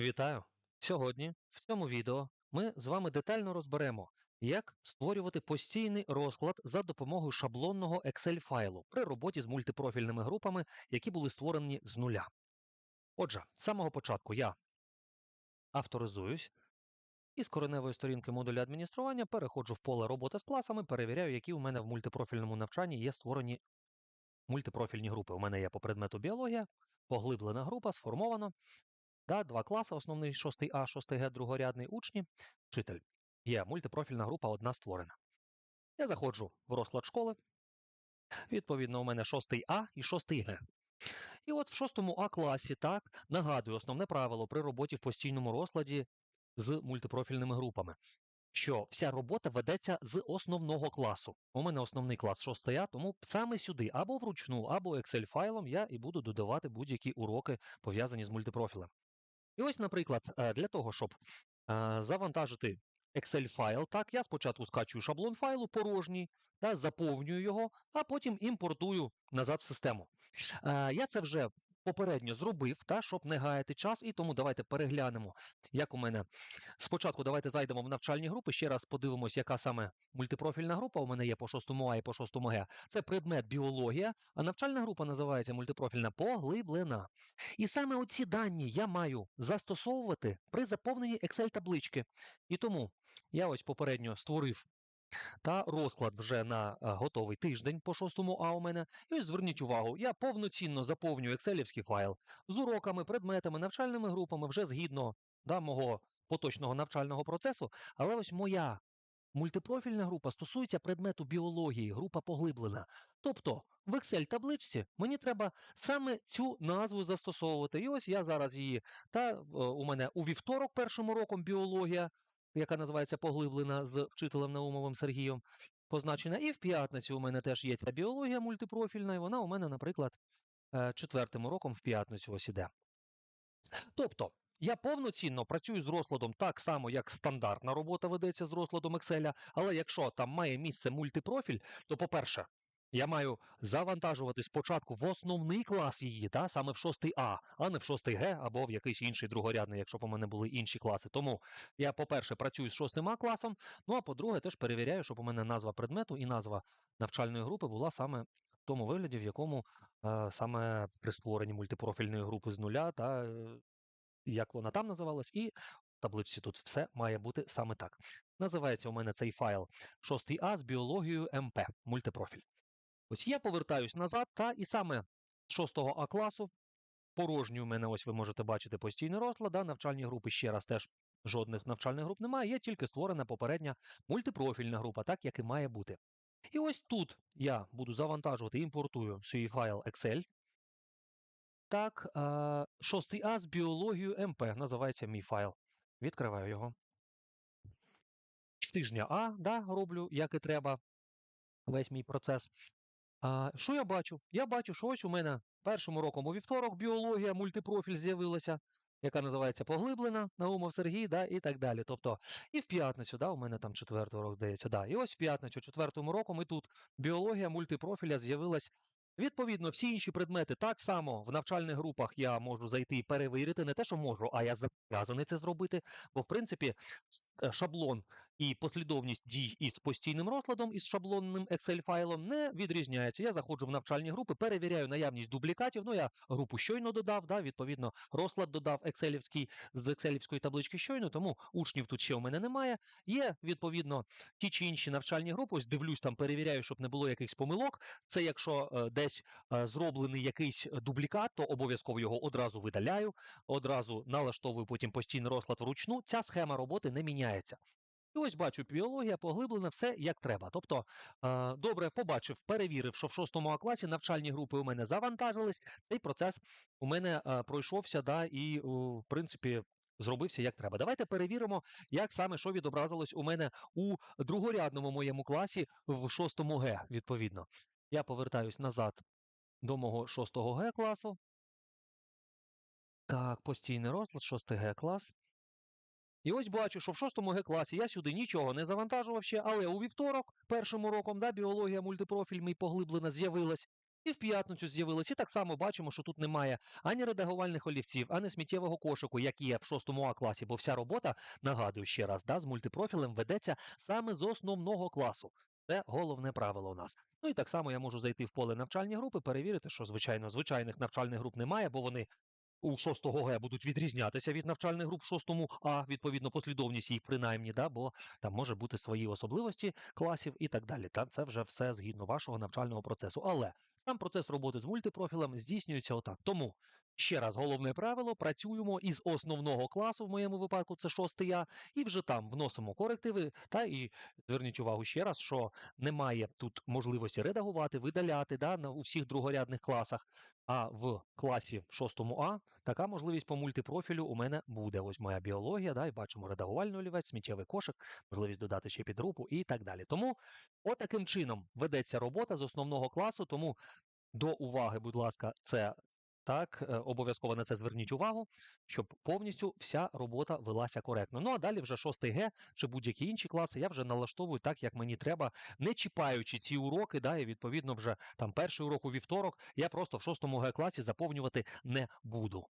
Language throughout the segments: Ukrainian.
Вітаю! Сьогодні в цьому відео ми з вами детально розберемо, як створювати постійний розклад за допомогою шаблонного Excel-файлу при роботі з мультипрофільними групами, які були створені з нуля. Отже, з самого початку я авторизуюсь і з кореневої сторінки модуля адміністрування переходжу в поле робота з класами, перевіряю, які у мене в мультипрофільному навчанні є створені мультипрофільні групи. У мене є по предмету біологія, поглиблена група, сформовано. Да, два класи, основний 6А, 6Г, другорядний учні, вчитель. Є мультипрофільна група, одна створена. Я заходжу в розклад школи. Відповідно, у мене 6А і 6Г. І от в 6 А класі, так, нагадую, основне правило при роботі в постійному розкладі з мультипрофільними групами, що вся робота ведеться з основного класу. У мене основний клас 6А, тому саме сюди, або вручну, або Excel-файлом я і буду додавати будь-які уроки, пов'язані з мультипрофілем. І ось, наприклад, е, для того, щоб е, завантажити Excel-файл, так, я спочатку скачую шаблон файлу порожній, та заповнюю його, а потім імпортую назад в систему. Е, Я це вже попередньо зробив, та, щоб не гаяти час, і тому давайте переглянемо, як у мене. Спочатку давайте зайдемо в навчальні групи, ще раз подивимось, яка саме мультипрофільна група у мене є по 6 А і по 6 Г. Це предмет біологія, а навчальна група називається мультипрофільна поглиблена. І саме оці дані я маю застосовувати при заповненні Excel-таблички. І тому я ось попередньо створив та розклад вже на е, готовий тиждень по 6 А у мене. І ось зверніть увагу, я повноцінно заповнюю екселівський файл з уроками, предметами, навчальними групами вже згідно да, мого поточного навчального процесу. Але ось моя мультипрофільна група стосується предмету біології, група поглиблена. Тобто в Excel-табличці мені треба саме цю назву застосовувати. І ось я зараз її, та е, у мене у вівторок першим уроком біологія, яка називається поглиблена з вчителем Наумовим Сергієм, позначена. І в п'ятницю у мене теж є ця біологія мультипрофільна, і вона у мене, наприклад, е, четвертим уроком в п'ятницю ось іде. Тобто, я повноцінно працюю з розкладом так само, як стандартна робота ведеться з розкладом Excel, але якщо там має місце мультипрофіль, то, по-перше, я маю завантажувати спочатку в основний клас її, та, саме в 6 А, а не в 6 Г або в якийсь інший другорядний, якщо б у мене були інші класи. Тому я, по-перше, працюю з 6 А класом, ну а по-друге, теж перевіряю, щоб у мене назва предмету і назва навчальної групи була саме в тому вигляді, в якому е, саме при створенні мультипрофільної групи з нуля, та е, як вона там називалась, і в табличці тут все має бути саме так. Називається у мене цей файл 6А з біологією МП, мультипрофіль. Ось я повертаюсь назад, та і саме з 6 А класу, порожній у мене, ось ви можете бачити постійний розклад, да, навчальні групи ще раз теж жодних навчальних груп немає, є тільки створена попередня мультипрофільна група, так як і має бути. І ось тут я буду завантажувати, імпортую свій файл Excel. Так, 6 А з біологією МП називається мій файл. Відкриваю його. З тижня А, да, роблю, як і треба, весь мій процес. А, Що я бачу? Я бачу, що ось у мене першим уроком у вівторок біологія, мультипрофіль з'явилася, яка називається поглиблена, Наумов Сергій, да, і так далі. Тобто, і в п'ятницю, да, у мене там четвертий урок, здається, да. І ось в п'ятницю, четвертому роком, і тут біологія мультипрофіля з'явилась. Відповідно, всі інші предмети так само в навчальних групах я можу зайти і перевірити. Не те, що можу, а я зобов'язаний це зробити. Бо, в принципі, е, шаблон і послідовність дій із постійним розкладом, із шаблонним Excel-файлом не відрізняється. Я заходжу в навчальні групи, перевіряю наявність дублікатів. Ну, я групу щойно додав, да, відповідно, розклад додав екселівський з екселівської таблички щойно, тому учнів тут ще у мене немає. Є, відповідно, ті чи інші навчальні групи. Ось дивлюсь там, перевіряю, щоб не було якихось помилок. Це якщо е, десь е, зроблений якийсь дублікат, то обов'язково його одразу видаляю, одразу налаштовую потім постійний розклад вручну. Ця схема роботи не міняється. І ось бачу, біологія поглиблена, все як треба. Тобто, е, добре, побачив, перевірив, що в 6 класі навчальні групи у мене завантажились. Цей процес у мене е, пройшовся, да, і, в принципі, зробився як треба. Давайте перевіримо, як саме що відобразилось у мене у другорядному моєму класі в 6 Г, відповідно. Я повертаюсь назад до мого 6 Г класу. Так, постійний розклад, 6 Г клас. І ось бачу, що в 6 Г класі я сюди нічого не завантажував ще, але у вівторок, першим уроком, да, біологія мультипрофіль мій поглиблена з'явилась. І в п'ятницю з'явилась. І так само бачимо, що тут немає ані редагувальних олівців, ані сміттєвого кошику, як є в 6 А класі, бо вся робота, нагадую ще раз, да, з мультипрофілем ведеться саме з основного класу. Це головне правило у нас. Ну і так само я можу зайти в поле навчальні групи, перевірити, що звичайно звичайних навчальних груп немає, бо вони у 6 Г будуть відрізнятися від навчальних груп в 6 А, відповідно, послідовність їх принаймні, да, бо там може бути свої особливості класів і так далі. Та це вже все згідно вашого навчального процесу. Але сам процес роботи з мультипрофілем здійснюється отак. Тому ще раз головне правило: працюємо із основного класу, в моєму випадку це 6 А, і вже там вносимо корективи. Та і зверніть увагу ще раз, що немає тут можливості редагувати, видаляти да, на у всіх другорядних класах. А в класі 6 А така можливість по мультипрофілю у мене буде. Ось моя біологія, да, і бачимо редагувальний олівець, сміттєвий кошик, можливість додати ще підгрупу і так далі. Тому отаким чином ведеться робота з основного класу. Тому до уваги, будь ласка, це так, е, обов'язково на це зверніть увагу, щоб повністю вся робота велася коректно. Ну а далі вже 6 Г чи будь-які інші класи я вже налаштовую так, як мені треба, не чіпаючи ці уроки, да, і відповідно вже там перший урок у вівторок я просто в 6 Г класі заповнювати не буду.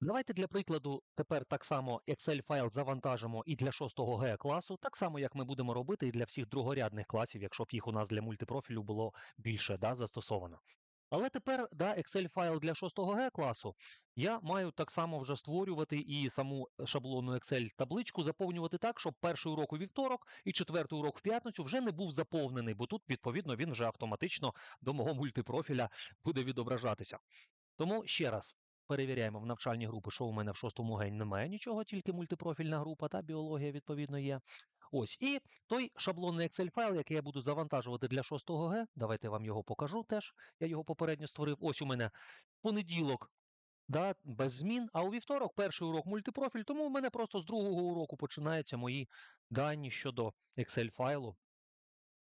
Давайте для прикладу тепер так само Excel файл завантажимо і для 6 Г класу, так само як ми будемо робити і для всіх другорядних класів, якщо б їх у нас для мультипрофілю було більше да, застосовано. Але тепер да, Excel файл для 6 Г класу я маю так само вже створювати і саму шаблонну Excel табличку заповнювати так, щоб перший урок у вівторок і четвертий урок в п'ятницю вже не був заповнений, бо тут, відповідно, він вже автоматично до мого мультипрофіля буде відображатися. Тому ще раз. Перевіряємо в навчальні групи, що у мене в 6 Г немає нічого, тільки мультипрофільна група та біологія, відповідно, є. Ось, і той шаблонний Excel файл, який я буду завантажувати для 6 Г, давайте я вам його покажу теж. Я його попередньо створив. Ось у мене понеділок, да, без змін, а у вівторок перший урок мультипрофіль, тому у мене просто з другого уроку починаються мої дані щодо Excel файлу.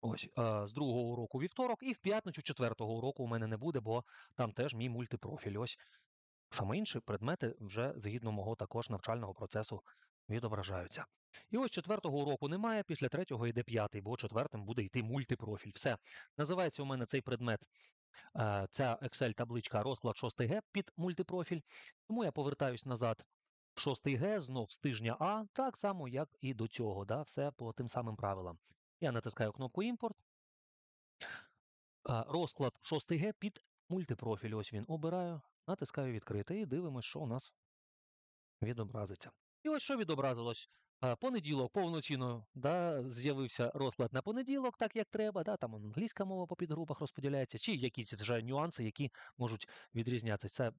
Ось з другого уроку вівторок, і в п'ятницю четвертого уроку у мене не буде, бо там теж мій мультипрофіль. Ось саме інші предмети вже згідно мого також навчального процесу відображаються. І ось четвертого уроку немає, після третього йде п'ятий, бо четвертим буде йти мультипрофіль. Все. Називається у мене цей предмет, е, ця Excel-табличка розклад 6 Г під мультипрофіль. Тому я повертаюсь назад в 6 Г, знов з тижня А, так само, як і до цього. Да? Все по тим самим правилам. Я натискаю кнопку імпорт. Е, Розклад 6 Г під мультипрофіль. Ось він обираю, натискаю відкрити і дивимося, що у нас відобразиться. І ось що відобразилось. Е, Понеділок повноцінно да, з'явився розклад на понеділок, так як треба. Да, Там англійська мова по підгрупах розподіляється, чи якісь вже нюанси, які можуть відрізнятися. Це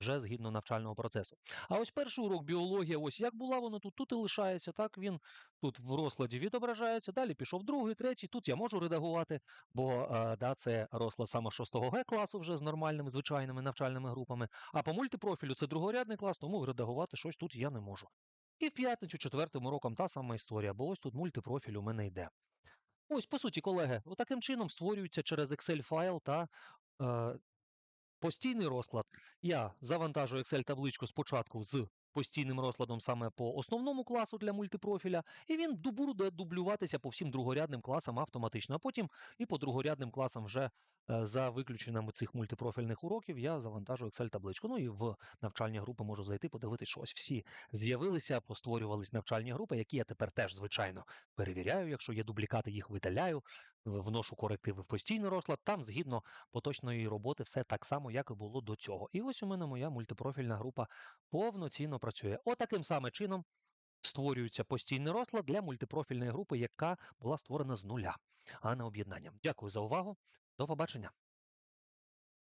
вже згідно навчального процесу. А ось перший урок біологія, ось як була воно тут, тут і лишається. Так він тут в розкладі відображається. Далі пішов другий, третій. Тут я можу редагувати, бо е, да, це розклад саме 6 Г класу вже з нормальними звичайними навчальними групами. А по мультипрофілю це другорядний клас, тому редагувати щось тут я не можу. І в п'ятницю четвертим уроком та сама історія, бо ось тут мультипрофіль у мене йде. Ось, по суті, колеги, таким чином створюється через Excel файл та е, постійний розклад. Я завантажую Excel-табличку спочатку з постійним розкладом саме по основному класу для мультипрофіля, і він буде дублюватися по всім другорядним класам автоматично. А потім і по другорядним класам вже е, за виключенням цих мультипрофільних уроків я завантажую Excel-табличку. Ну і в навчальні групи можу зайти, подивитися, що ось всі з'явилися, постворювались навчальні групи, які я тепер теж, звичайно, перевіряю. Якщо є дублікати, їх видаляю, вношу корективи в постійний розклад. Там згідно поточної роботи все так само, як і було до цього. І ось у мене моя мультипрофільна група повноцінно працює. Отаким саме чином створюється постійний розклад для мультипрофільної групи, яка була створена з нуля, а не об'єднанням. Дякую за увагу. До побачення.